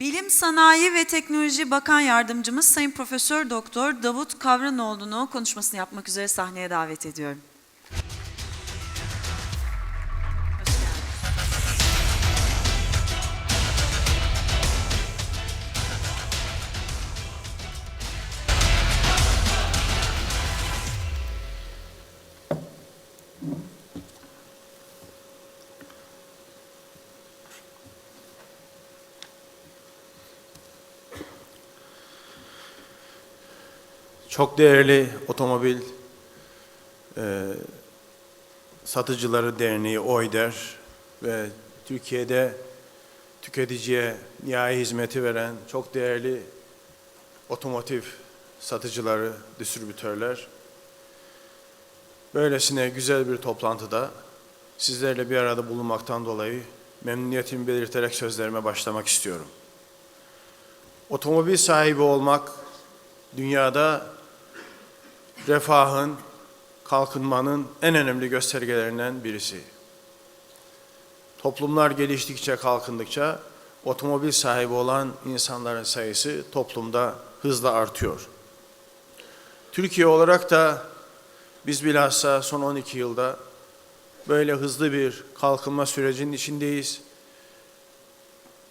Bilim, Sanayi ve Teknoloji Bakan Yardımcımız Sayın Profesör Doktor Davut Kavranoğlu'nu konuşmasını yapmak üzere sahneye davet ediyorum. Çok değerli otomobil e, satıcıları derneği OYDER ve Türkiye'de tüketiciye nihai hizmeti veren çok değerli otomotiv satıcıları, distribütörler. Böylesine güzel bir toplantıda sizlerle bir arada bulunmaktan dolayı memnuniyetimi belirterek sözlerime başlamak istiyorum. Otomobil sahibi olmak dünyada refahın, kalkınmanın en önemli göstergelerinden birisi. Toplumlar geliştikçe, kalkındıkça otomobil sahibi olan insanların sayısı toplumda hızla artıyor. Türkiye olarak da biz bilhassa son 12 yılda böyle hızlı bir kalkınma sürecinin içindeyiz.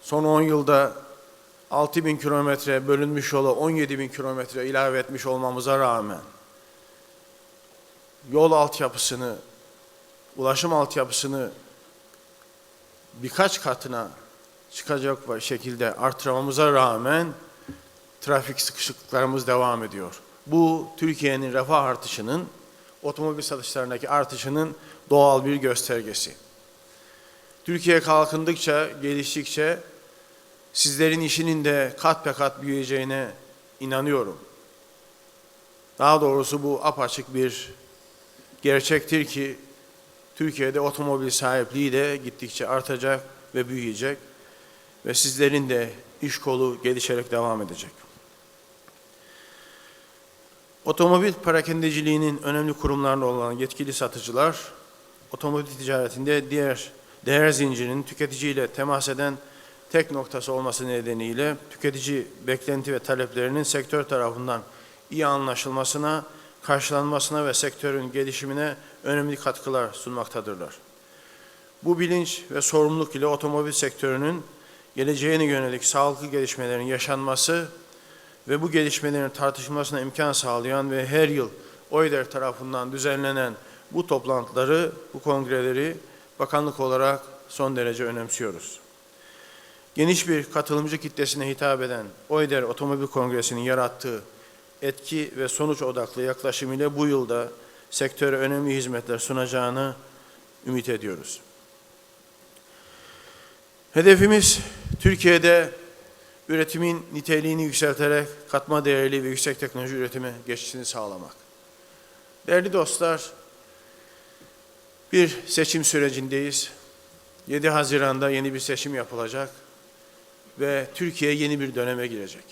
Son 10 yılda 6 bin kilometre bölünmüş yola 17 bin kilometre ilave etmiş olmamıza rağmen yol altyapısını, ulaşım altyapısını birkaç katına çıkacak şekilde artırmamıza rağmen trafik sıkışıklıklarımız devam ediyor. Bu Türkiye'nin refah artışının, otomobil satışlarındaki artışının doğal bir göstergesi. Türkiye kalkındıkça, geliştikçe sizlerin işinin de kat be kat büyüyeceğine inanıyorum. Daha doğrusu bu apaçık bir gerçektir ki Türkiye'de otomobil sahipliği de gittikçe artacak ve büyüyecek ve sizlerin de iş kolu gelişerek devam edecek. Otomobil perakendeciliğinin önemli kurumlarında olan yetkili satıcılar, otomobil ticaretinde diğer değer zincirinin tüketiciyle temas eden tek noktası olması nedeniyle tüketici beklenti ve taleplerinin sektör tarafından iyi anlaşılmasına, karşılanmasına ve sektörün gelişimine önemli katkılar sunmaktadırlar. Bu bilinç ve sorumluluk ile otomobil sektörünün geleceğine yönelik sağlıklı gelişmelerin yaşanması ve bu gelişmelerin tartışılmasına imkan sağlayan ve her yıl OYDER tarafından düzenlenen bu toplantıları, bu kongreleri bakanlık olarak son derece önemsiyoruz geniş bir katılımcı kitlesine hitap eden OYDER Otomobil Kongresi'nin yarattığı etki ve sonuç odaklı yaklaşım ile bu yılda sektöre önemli hizmetler sunacağını ümit ediyoruz. Hedefimiz Türkiye'de üretimin niteliğini yükselterek katma değerli ve yüksek teknoloji üretimi geçişini sağlamak. Değerli dostlar, bir seçim sürecindeyiz. 7 Haziran'da yeni bir seçim yapılacak ve Türkiye yeni bir döneme girecek.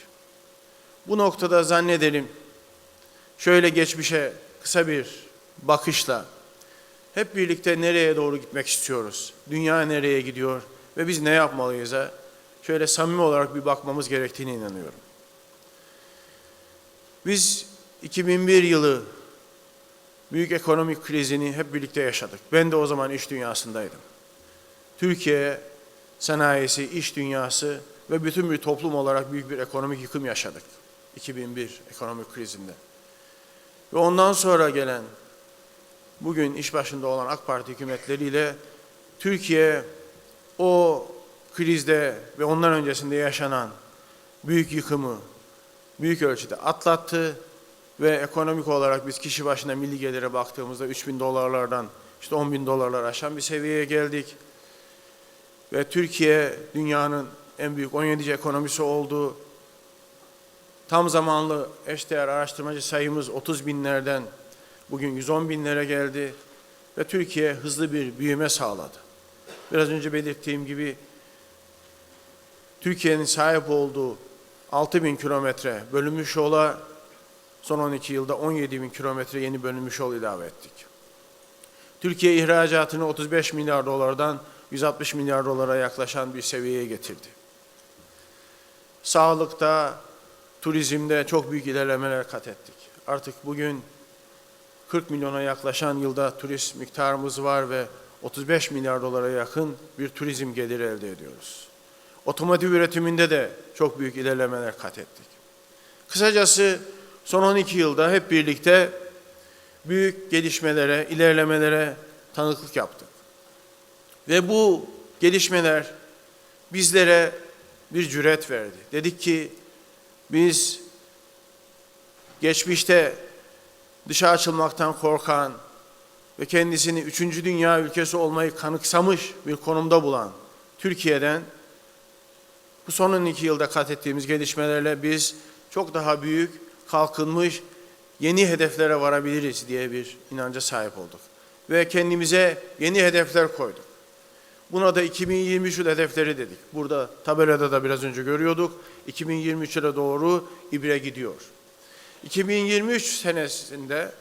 Bu noktada zannedelim şöyle geçmişe kısa bir bakışla hep birlikte nereye doğru gitmek istiyoruz? Dünya nereye gidiyor ve biz ne yapmalıyız'a şöyle samimi olarak bir bakmamız gerektiğine inanıyorum. Biz 2001 yılı büyük ekonomik krizini hep birlikte yaşadık. Ben de o zaman iş dünyasındaydım. Türkiye sanayisi, iş dünyası ve bütün bir toplum olarak büyük bir ekonomik yıkım yaşadık. 2001 ekonomik krizinde. Ve ondan sonra gelen bugün iş başında olan AK Parti hükümetleriyle Türkiye o krizde ve ondan öncesinde yaşanan büyük yıkımı büyük ölçüde atlattı ve ekonomik olarak biz kişi başına milli gelire baktığımızda 3 bin dolarlardan işte 10 bin dolarlar aşan bir seviyeye geldik. Ve Türkiye dünyanın en büyük 17. ekonomisi oldu. Tam zamanlı eşdeğer araştırmacı sayımız 30 binlerden bugün 110 binlere geldi ve Türkiye hızlı bir büyüme sağladı. Biraz önce belirttiğim gibi Türkiye'nin sahip olduğu 6 bin kilometre bölünmüş yola son 12 yılda 17 bin kilometre yeni bölünmüş yol ilave ettik. Türkiye ihracatını 35 milyar dolardan 160 milyar dolara yaklaşan bir seviyeye getirdi. sağlıkta, turizmde çok büyük ilerlemeler kat ettik. Artık bugün 40 milyona yaklaşan yılda turist miktarımız var ve 35 milyar dolara yakın bir turizm geliri elde ediyoruz. Otomotiv üretiminde de çok büyük ilerlemeler kat ettik. Kısacası son 12 yılda hep birlikte büyük gelişmelere, ilerlemelere tanıklık yaptık. Ve bu gelişmeler bizlere bir cüret verdi. Dedik ki biz geçmişte dışa açılmaktan korkan ve kendisini üçüncü dünya ülkesi olmayı kanıksamış bir konumda bulan Türkiye'den bu son 12 yılda kat ettiğimiz gelişmelerle biz çok daha büyük, kalkınmış, yeni hedeflere varabiliriz diye bir inanca sahip olduk. Ve kendimize yeni hedefler koyduk. Buna da 2023 yıl hedefleri dedik. Burada tabelada da biraz önce görüyorduk. 2023'e doğru ibre gidiyor. 2023 senesinde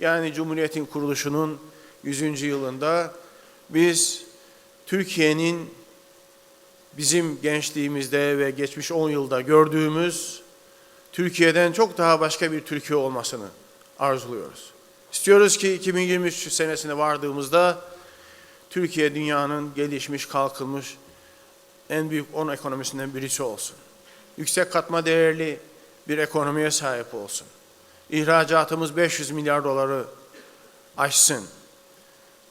yani Cumhuriyet'in kuruluşunun 100. yılında biz Türkiye'nin bizim gençliğimizde ve geçmiş 10 yılda gördüğümüz Türkiye'den çok daha başka bir Türkiye olmasını arzuluyoruz. İstiyoruz ki 2023 senesine vardığımızda Türkiye dünyanın gelişmiş, kalkınmış en büyük 10 ekonomisinden birisi olsun. Yüksek katma değerli bir ekonomiye sahip olsun. İhracatımız 500 milyar doları aşsın.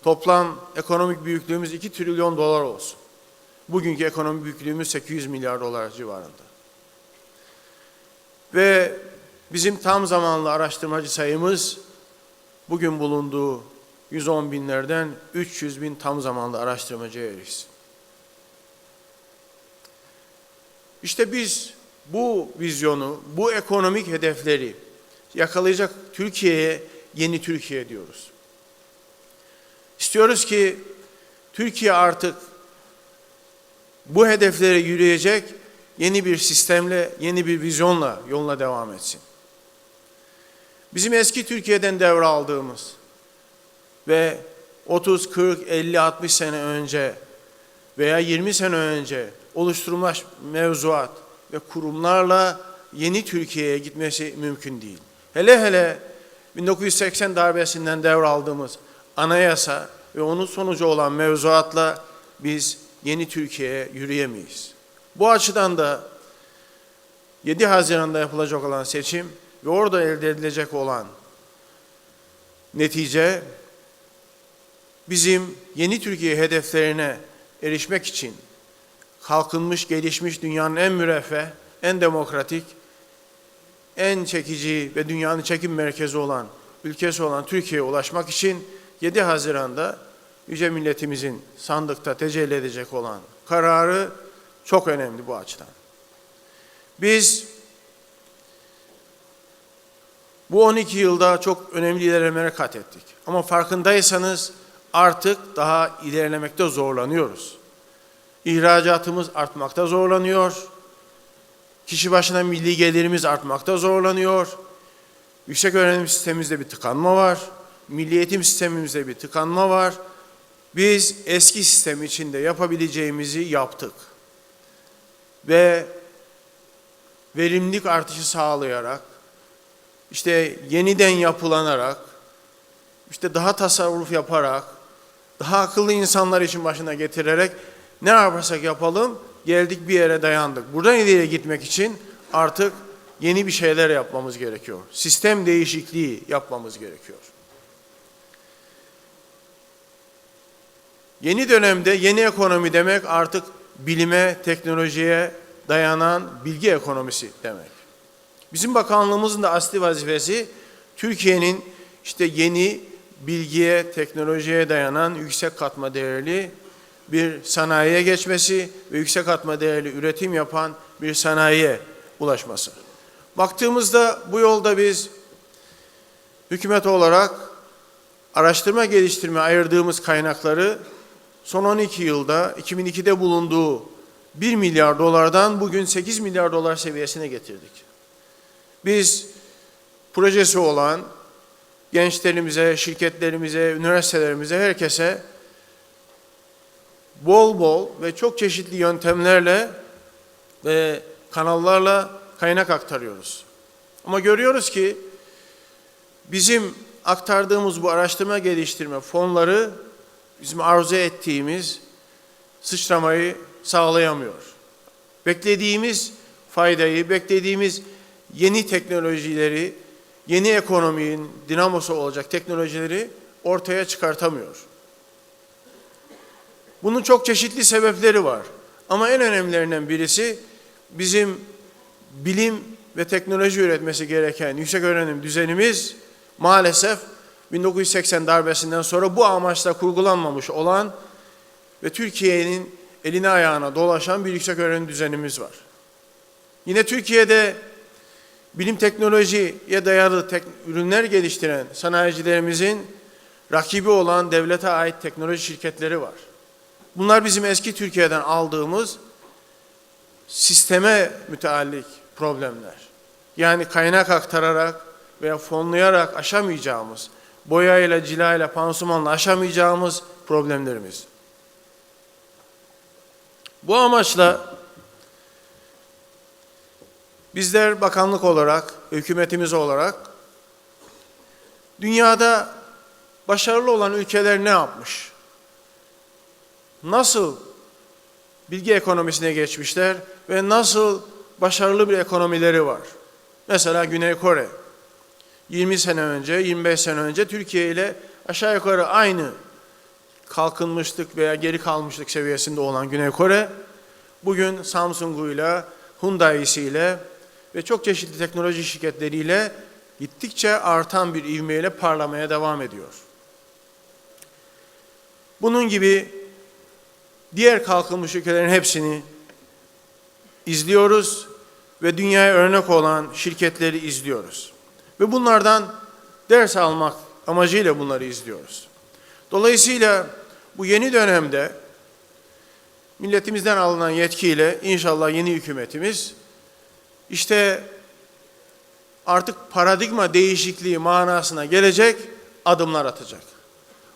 Toplam ekonomik büyüklüğümüz 2 trilyon dolar olsun. Bugünkü ekonomi büyüklüğümüz 800 milyar dolar civarında. Ve bizim tam zamanlı araştırmacı sayımız bugün bulunduğu 110 binlerden 300 bin tam zamanlı araştırmacıya erişsin. İşte biz bu vizyonu, bu ekonomik hedefleri yakalayacak Türkiye'ye yeni Türkiye diyoruz. İstiyoruz ki Türkiye artık bu hedeflere yürüyecek yeni bir sistemle, yeni bir vizyonla yoluna devam etsin. Bizim eski Türkiye'den devraldığımız ve 30, 40, 50, 60 sene önce veya 20 sene önce oluşturulmuş mevzuat ve kurumlarla yeni Türkiye'ye gitmesi mümkün değil. Hele hele 1980 darbesinden devraldığımız anayasa ve onun sonucu olan mevzuatla biz yeni Türkiye'ye yürüyemeyiz. Bu açıdan da 7 Haziran'da yapılacak olan seçim ve orada elde edilecek olan netice bizim yeni Türkiye hedeflerine erişmek için kalkınmış, gelişmiş dünyanın en müreffeh, en demokratik, en çekici ve dünyanın çekim merkezi olan, ülkesi olan Türkiye'ye ulaşmak için 7 Haziran'da Yüce Milletimizin sandıkta tecelli edecek olan kararı çok önemli bu açıdan. Biz bu 12 yılda çok önemli ilerlemeler kat ettik. Ama farkındaysanız artık daha ilerlemekte zorlanıyoruz. İhracatımız artmakta zorlanıyor. Kişi başına milli gelirimiz artmakta zorlanıyor. Yüksek öğrenim sistemimizde bir tıkanma var. Milli eğitim sistemimizde bir tıkanma var. Biz eski sistem içinde yapabileceğimizi yaptık. Ve verimlilik artışı sağlayarak, işte yeniden yapılanarak, işte daha tasarruf yaparak, daha akıllı insanlar için başına getirerek ne yaparsak yapalım geldik bir yere dayandık. Buradan ileriye gitmek için artık yeni bir şeyler yapmamız gerekiyor. Sistem değişikliği yapmamız gerekiyor. Yeni dönemde yeni ekonomi demek artık bilime, teknolojiye dayanan bilgi ekonomisi demek. Bizim bakanlığımızın da asli vazifesi Türkiye'nin işte yeni bilgiye, teknolojiye dayanan yüksek katma değerli bir sanayiye geçmesi ve yüksek katma değerli üretim yapan bir sanayiye ulaşması. Baktığımızda bu yolda biz hükümet olarak araştırma geliştirme ayırdığımız kaynakları son 12 yılda 2002'de bulunduğu 1 milyar dolardan bugün 8 milyar dolar seviyesine getirdik. Biz projesi olan gençlerimize, şirketlerimize, üniversitelerimize, herkese bol bol ve çok çeşitli yöntemlerle ve kanallarla kaynak aktarıyoruz. Ama görüyoruz ki bizim aktardığımız bu araştırma geliştirme fonları bizim arzu ettiğimiz sıçramayı sağlayamıyor. Beklediğimiz faydayı, beklediğimiz yeni teknolojileri, yeni ekonominin dinamosu olacak teknolojileri ortaya çıkartamıyor. Bunun çok çeşitli sebepleri var. Ama en önemlilerinden birisi bizim bilim ve teknoloji üretmesi gereken yüksek öğrenim düzenimiz maalesef 1980 darbesinden sonra bu amaçla kurgulanmamış olan ve Türkiye'nin eline ayağına dolaşan bir yüksek öğrenim düzenimiz var. Yine Türkiye'de bilim teknolojiye dayalı tek, ürünler geliştiren sanayicilerimizin rakibi olan devlete ait teknoloji şirketleri var. Bunlar bizim eski Türkiye'den aldığımız sisteme müteallik problemler. Yani kaynak aktararak veya fonlayarak aşamayacağımız, boyayla, cilayla, pansumanla aşamayacağımız problemlerimiz. Bu amaçla bizler bakanlık olarak, hükümetimiz olarak dünyada başarılı olan ülkeler ne yapmış? Nasıl bilgi ekonomisine geçmişler ve nasıl başarılı bir ekonomileri var? Mesela Güney Kore. 20 sene önce, 25 sene önce Türkiye ile aşağı yukarı aynı kalkınmışlık veya geri kalmışlık seviyesinde olan Güney Kore, bugün Samsung'uyla, Hyundai'siyle ve çok çeşitli teknoloji şirketleriyle gittikçe artan bir ivmeyle parlamaya devam ediyor. Bunun gibi diğer kalkınmış ülkelerin hepsini izliyoruz ve dünyaya örnek olan şirketleri izliyoruz. Ve bunlardan ders almak amacıyla bunları izliyoruz. Dolayısıyla bu yeni dönemde milletimizden alınan yetkiyle inşallah yeni hükümetimiz işte artık paradigma değişikliği manasına gelecek adımlar atacak.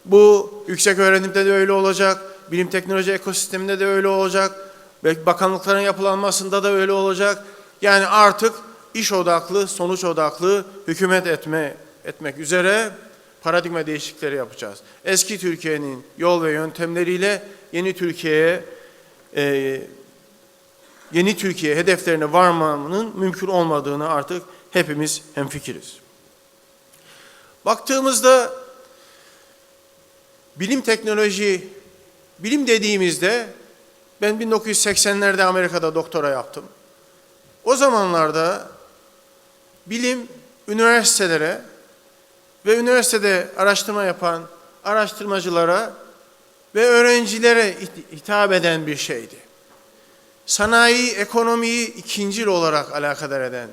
Bu yüksek öğrenimde de öyle olacak, bilim teknoloji ekosisteminde de öyle olacak, belki bakanlıkların yapılanmasında da öyle olacak. Yani artık iş odaklı, sonuç odaklı hükümet etme etmek üzere paradigma değişiklikleri yapacağız. Eski Türkiye'nin yol ve yöntemleriyle yeni Türkiye'ye e, yeni Türkiye hedeflerine varmanın mümkün olmadığını artık hepimiz hemfikiriz. Baktığımızda bilim teknoloji, bilim dediğimizde ben 1980'lerde Amerika'da doktora yaptım. O zamanlarda bilim üniversitelere ve üniversitede araştırma yapan araştırmacılara ve öğrencilere hitap eden bir şeydi. Sanayi, ekonomiyi ikincil olarak alakadar eden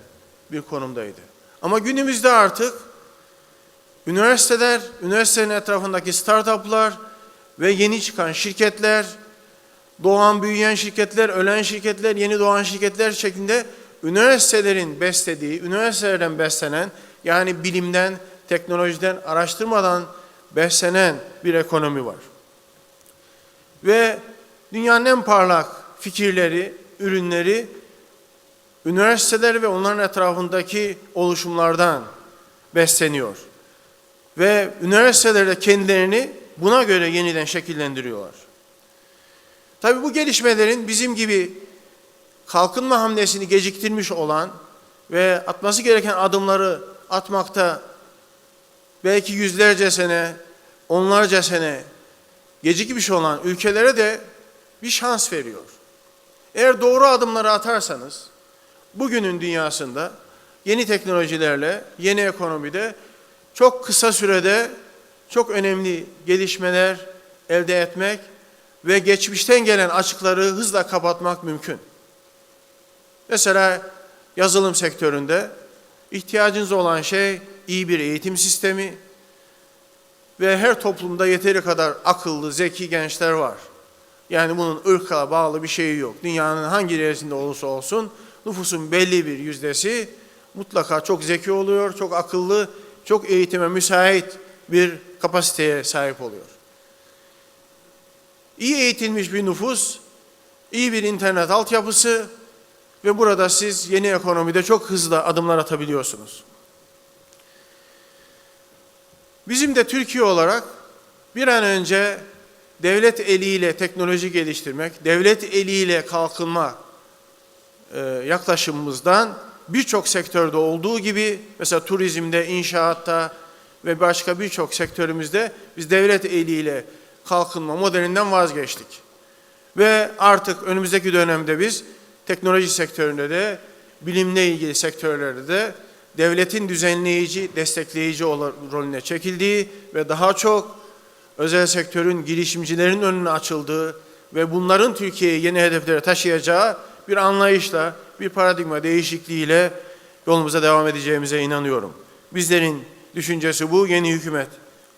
bir konumdaydı. Ama günümüzde artık üniversiteler, üniversitenin etrafındaki startuplar ve yeni çıkan şirketler, doğan büyüyen şirketler, ölen şirketler, yeni doğan şirketler şeklinde üniversitelerin beslediği, üniversitelerden beslenen yani bilimden, teknolojiden, araştırmadan beslenen bir ekonomi var. Ve dünyanın en parlak fikirleri, ürünleri üniversiteler ve onların etrafındaki oluşumlardan besleniyor. Ve üniversiteler de kendilerini buna göre yeniden şekillendiriyorlar. Tabii bu gelişmelerin bizim gibi kalkınma hamlesini geciktirmiş olan ve atması gereken adımları atmakta belki yüzlerce sene, onlarca sene gecikmiş olan ülkelere de bir şans veriyor. Eğer doğru adımları atarsanız bugünün dünyasında yeni teknolojilerle, yeni ekonomide çok kısa sürede çok önemli gelişmeler elde etmek ve geçmişten gelen açıkları hızla kapatmak mümkün. Mesela yazılım sektöründe ihtiyacınız olan şey iyi bir eğitim sistemi ve her toplumda yeteri kadar akıllı, zeki gençler var. Yani bunun ırka bağlı bir şeyi yok. Dünyanın hangi yerisinde olursa olsun nüfusun belli bir yüzdesi mutlaka çok zeki oluyor, çok akıllı, çok eğitime müsait bir kapasiteye sahip oluyor. İyi eğitilmiş bir nüfus, iyi bir internet altyapısı Ve burada siz yeni ekonomide çok hızlı adımlar atabiliyorsunuz. Bizim de Türkiye olarak bir an önce devlet eliyle teknoloji geliştirmek, devlet eliyle kalkınma e, yaklaşımımızdan birçok sektörde olduğu gibi mesela turizmde, inşaatta ve başka birçok sektörümüzde biz devlet eliyle kalkınma modelinden vazgeçtik. Ve artık önümüzdeki dönemde biz teknoloji sektöründe de bilimle ilgili sektörlerde de devletin düzenleyici, destekleyici rolüne çekildiği ve daha çok özel sektörün girişimcilerin önüne açıldığı ve bunların Türkiye'yi yeni hedeflere taşıyacağı bir anlayışla, bir paradigma değişikliğiyle yolumuza devam edeceğimize inanıyorum. Bizlerin düşüncesi bu. Yeni hükümet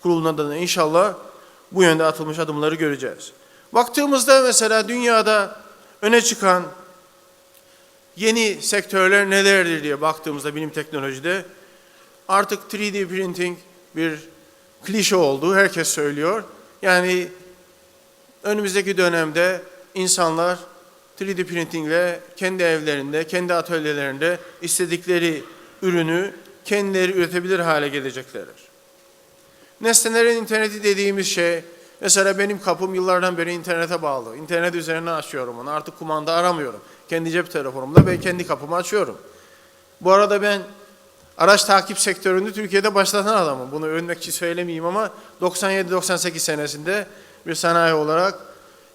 kurulunda da inşallah bu yönde atılmış adımları göreceğiz. Baktığımızda mesela dünyada öne çıkan yeni sektörler nelerdir diye baktığımızda bilim teknolojide artık 3D printing bir klişe oldu. Herkes söylüyor. Yani önümüzdeki dönemde insanlar 3D printingle kendi evlerinde, kendi atölyelerinde istedikleri ürünü kendileri üretebilir hale geleceklerdir. Nesnelerin interneti dediğimiz şey, mesela benim kapım yıllardan beri internete bağlı. İnternet üzerinden açıyorum onu. Artık kumanda aramıyorum. Kendi cep telefonumla ve kendi kapımı açıyorum. Bu arada ben araç takip sektöründe Türkiye'de başlatan adamım. Bunu övünmek için söylemeyeyim ama 97-98 senesinde bir sanayi olarak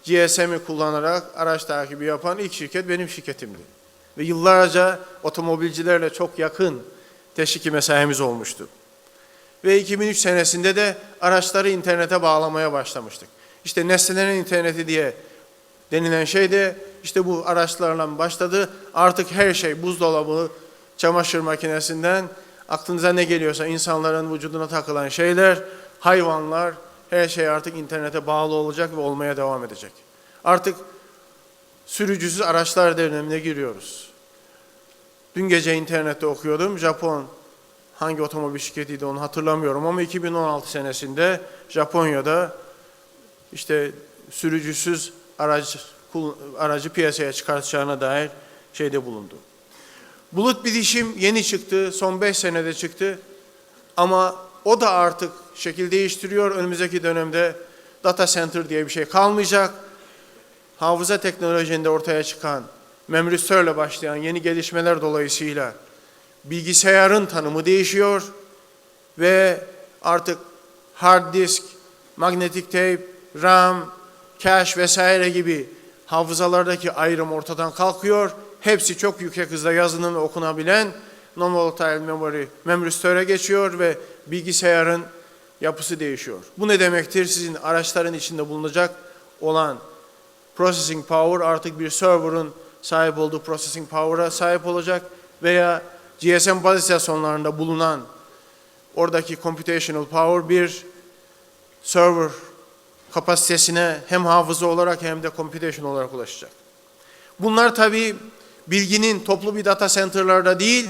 GSM'i kullanarak araç takibi yapan ilk şirket benim şirketimdi. Ve yıllarca otomobilcilerle çok yakın teşviki mesaimiz olmuştu. Ve 2003 senesinde de araçları internete bağlamaya başlamıştık. İşte nesnelerin interneti diye denilen şey de işte bu araçlarla başladı. Artık her şey buzdolabı, çamaşır makinesinden aklınıza ne geliyorsa insanların vücuduna takılan şeyler, hayvanlar, her şey artık internete bağlı olacak ve olmaya devam edecek. Artık sürücüsüz araçlar dönemine giriyoruz. Dün gece internette okuyordum. Japon hangi otomobil şirketiydi onu hatırlamıyorum ama 2016 senesinde Japonya'da işte sürücüsüz aracı aracı piyasaya çıkartacağına dair şeyde bulundu. Bulut bilişim yeni çıktı, son 5 senede çıktı. Ama o da artık şekil değiştiriyor. Önümüzdeki dönemde data center diye bir şey kalmayacak. Hafıza teknolojinde ortaya çıkan memrisörle başlayan yeni gelişmeler dolayısıyla bilgisayarın tanımı değişiyor ve artık hard disk, magnetic tape, RAM, cache vesaire gibi hafızalardaki ayrım ortadan kalkıyor. Hepsi çok yüksek hızda yazılan ve okunabilen non-volatile memory, memory storage'e geçiyor ve bilgisayarın yapısı değişiyor. Bu ne demektir? Sizin araçların içinde bulunacak olan processing power artık bir server'ın sahip olduğu processing power'a sahip olacak veya GSM baz istasyonlarında bulunan oradaki computational power bir server kapasitesine hem hafıza olarak hem de computation olarak ulaşacak. Bunlar tabii bilginin toplu bir data center'larda değil,